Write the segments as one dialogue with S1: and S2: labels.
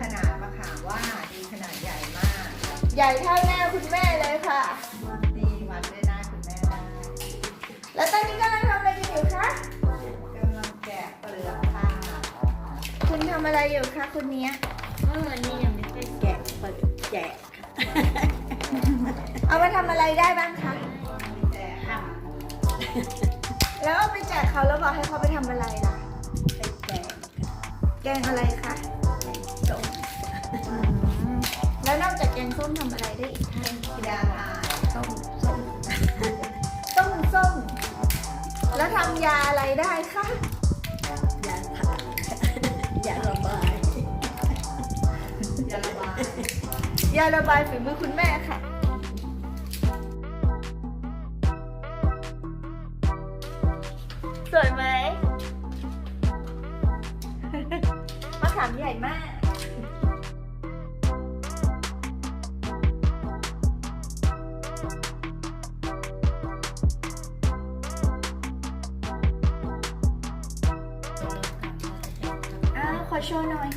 S1: ขนาดมะขามว่าดีขนาด
S2: ใหญ่มากใหญ่เท่าหน้าคุณแม่เลยค่ะ
S3: ดีวัดได้หน้าคุณแม่ได้
S2: แล้วตอนนี้กำลังทำอะไรกันอยู่คะ
S3: กำลังแกะเปลือกค่ะ
S2: คุณทำอะไรอยู่คะคุณเนี้ย
S3: เมื่อวันนี้ยังไม่ได้แกะเปลือกแกะ
S2: เอามาทำอะไรได้บ้างคะ
S3: แกค่ะ
S2: แล้วไปแจกเขาแล้วบอกให้เขาไปทำอะไรล่ะ
S3: ไปแกก
S2: แกงอะไรคะ กจากแกงส้มทำอะไรได้อีกคะ
S3: พิดาพา
S2: ส้มส้มต้มส้ม แล้วทำยาอะไรได้คะ
S3: ยาถ่ายยาระบายยาระบาย
S2: ยาระบายฝีมือคุณแม่ค่ะสวยไหมมะขามใหญ่มาก อ้าวขอโชว์หน่อย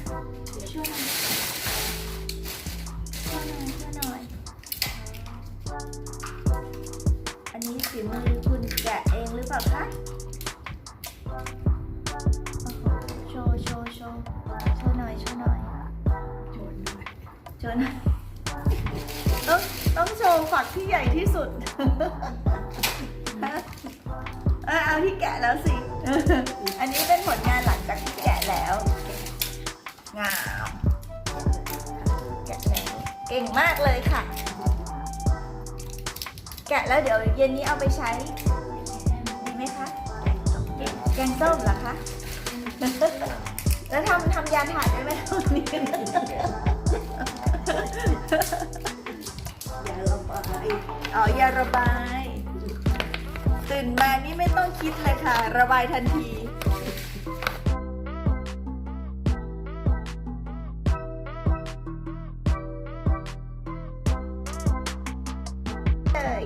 S2: โชว์หน่อยโชว์หน่อยโชว์หน่อย อันนี้ฝีมือคุณแกะเองหรือเปล่าคะโชว์โชว์โชว์โชว์หน่อยโชว์หน่อย
S3: โจนหน่อย
S2: โชว์หน่อยต้องต้องโชว์ฝักที่ใหญ่ที่สุดเอาเอาที่แกะแล้วสิ อันนี้เป็นผลงานหลังจากที่แกะแล้ว งามแกะแล้วเก่งมากเลยค่ะ แกะแล้วเดี๋ยวเย็นนี้เอาไปใช้ดีไหมคะแกงส้มเหรอคะแล้วทำทำยาถ่ายได้ไหมวันนี้
S3: ยาระบาย
S2: อ๋อยาระบาย ตื่นมานี่ไม่ต้องคิดเลยค่ะ ระบายทันที เลย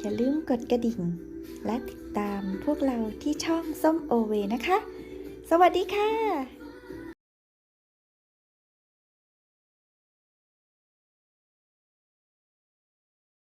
S4: อย่าลืมกดกระดิ่ง และติดตามพวกเราที่ช่องส้มโอเวนะคะ สวัสดีค่ะ